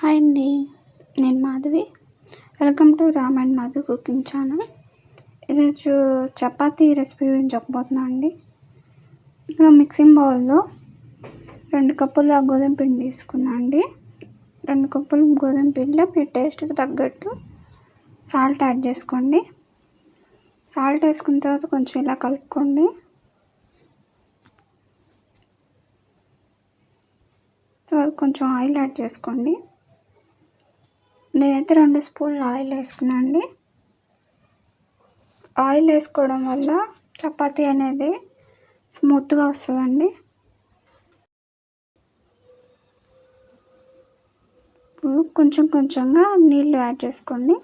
Hi అండి నేను Madhavi. Welcome to Ram and Madhav cooking channel. ఈరోజు చపాతీ రెసిపీ గురించి చెప్పబోతున్నా అండి. ఇక మిక్సింగ్ బౌల్లో రెండు కప్పుల గోధుమ పిండి తీసుకున్నా అండి. రెండు కప్పులు గోధుమ పిండిలో మీ టేస్ట్కి తగ్గట్టు సాల్ట్ యాడ్ చేసుకోండి. సాల్ట్ వేసుకున్న తర్వాత కొంచెం ఇలా కలుపుకోండి. తర్వాత కొంచెం ఆయిల్ యాడ్ చేసుకోండి. నేనైతే రెండు స్పూన్లు ఆయిల్ వేసుకున్నాను అండి. ఆయిల్ వేసుకోవడం వల్ల చపాతీ అనేది స్మూత్గా వస్తుందండి. ఇప్పుడు కొంచెం కొంచెంగా నీళ్ళు యాడ్ చేసుకోండి.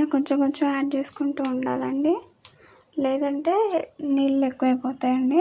ఇలా కొంచెం కొంచెం యాడ్ చేసుకుంటూ ఉండాలండి. లేదంటే నీళ్ళు ఎక్కువైపోతాయండి.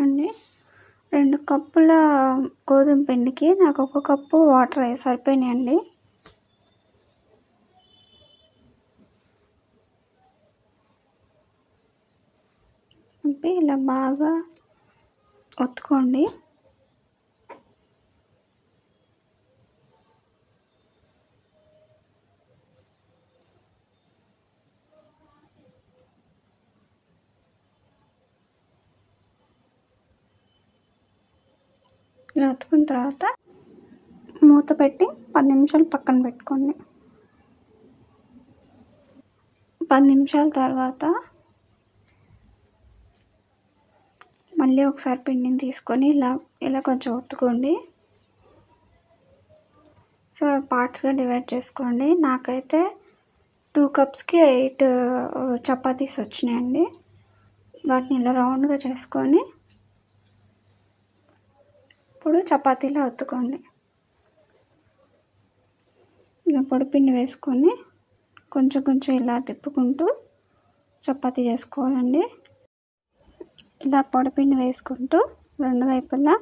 అండి రెండు కప్పుల గోధుమ పిండికి నాకు ఒక కప్పు వాటర్ సరిపోయినాయండి. ఇలా బాగా ఒత్తుకోండి. ఇలా అతుకున్న తర్వాత మూత పెట్టి పది నిమిషాలు పక్కన పెట్టుకోండి. పది నిమిషాల తర్వాత మళ్ళీ ఒకసారి పిండిని తీసుకొని ఇలా ఇలా కొంచెం ఒత్తుకోండి. సో పార్ట్స్గా డివైడ్ చేసుకోండి. నాకైతే టూ కప్స్కి ఎయిట్ చపాతీస్ వచ్చినాయండి. వాటిని ఇలా రౌండ్గా చేసుకొని ఇప్పుడు చపాతీలో ఒత్తుకోండి ఇలా పొడిపిండి వేసుకొని కొంచెం కొంచెం ఇలా తిప్పుకుంటూ చపాతీ చేసుకోవాలండి. ఇలా పొడిపిండి వేసుకుంటూ రెండు వైపులా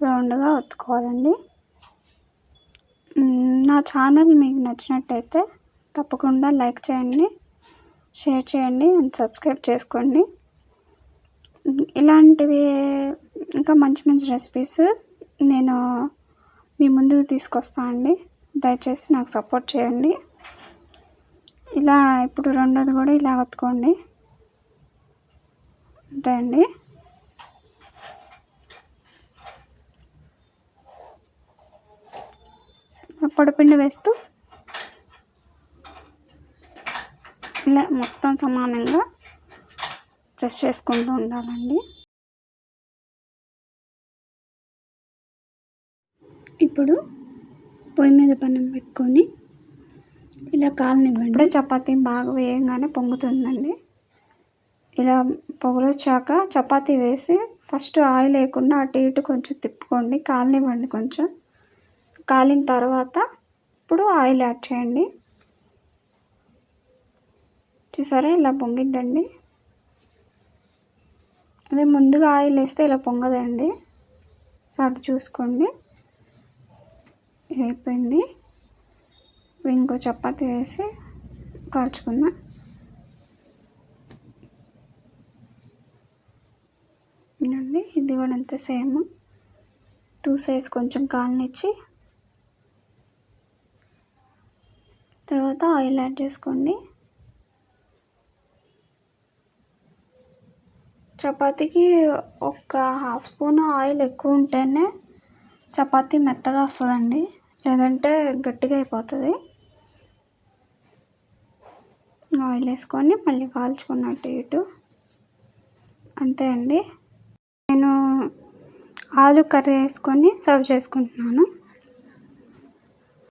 రౌండ్గా ఒత్తుకోవాలండి నా ఛానల్ మీకు నచ్చినట్టయితే తప్పకుండా లైక్ చేయండి షేర్ చేయండి అండ్ సబ్స్క్రైబ్ చేసుకోండి. ఇలాంటివి ఇంకా మంచి మంచి రెసిపీస్ నేను మీ ముందుకు తీసుకొస్తా అండి. దయచేసి నాకు సపోర్ట్ చేయండి. ఇలా ఇప్పుడు రెండోది కూడా ఇలా ఒత్తుకోండి. అంతే అండి. పొడిపిండి వేస్తూ ఇలా మొత్తం సమానంగా ప్రెస్ చేసుకుంటూ ఉండాలండి. ఇప్పుడు పొయ్యి మీద పన్నం పెట్టుకొని ఇలా కాలనివ్వండి. చపాతీ బాగా వేయంగానే పొంగుతుందండి. ఇలా పొగలొచ్చాక చపాతీ వేసి ఫస్ట్ ఆయిల్ వేయకుండా అటు ఇటు కొంచెం తిప్పుకోండి కాలనివ్వండి కొంచెం. కాలిన తర్వాత ఇప్పుడు ఆయిల్ యాడ్ చేయండి. చూసారా ఇలా పొంగిద్దండి? అదే ముందుగా ఆయిల్ వేస్తే ఇలా పొంగదండి. సో అది చూసుకోండి. అయిపోయింది. ఇంకో చపాతీ వేసి కాల్చుకుందాం. అండి ఇది కూడా అంతే సేమ్. టూ సైడ్స్ కొంచెం కాలనిచ్చి తర్వాత ఆయిల్ యాడ్ చేసుకోండి. చపాతీకి ఒక హాఫ్ స్పూన్ ఆయిల్ ఎక్కువ ఉంటేనే చపాతీ మెత్తగా వస్తుందండి. లేదంటే గట్టిగా అయిపోతుంది. ఆయిల్ వేసుకొని మళ్ళీ కాల్చుకున్నట్టు ఇటు. అంతే అండి. నేను ఆలు కర్రీ వేసుకొని సర్వ్ చేసుకుంటున్నాను.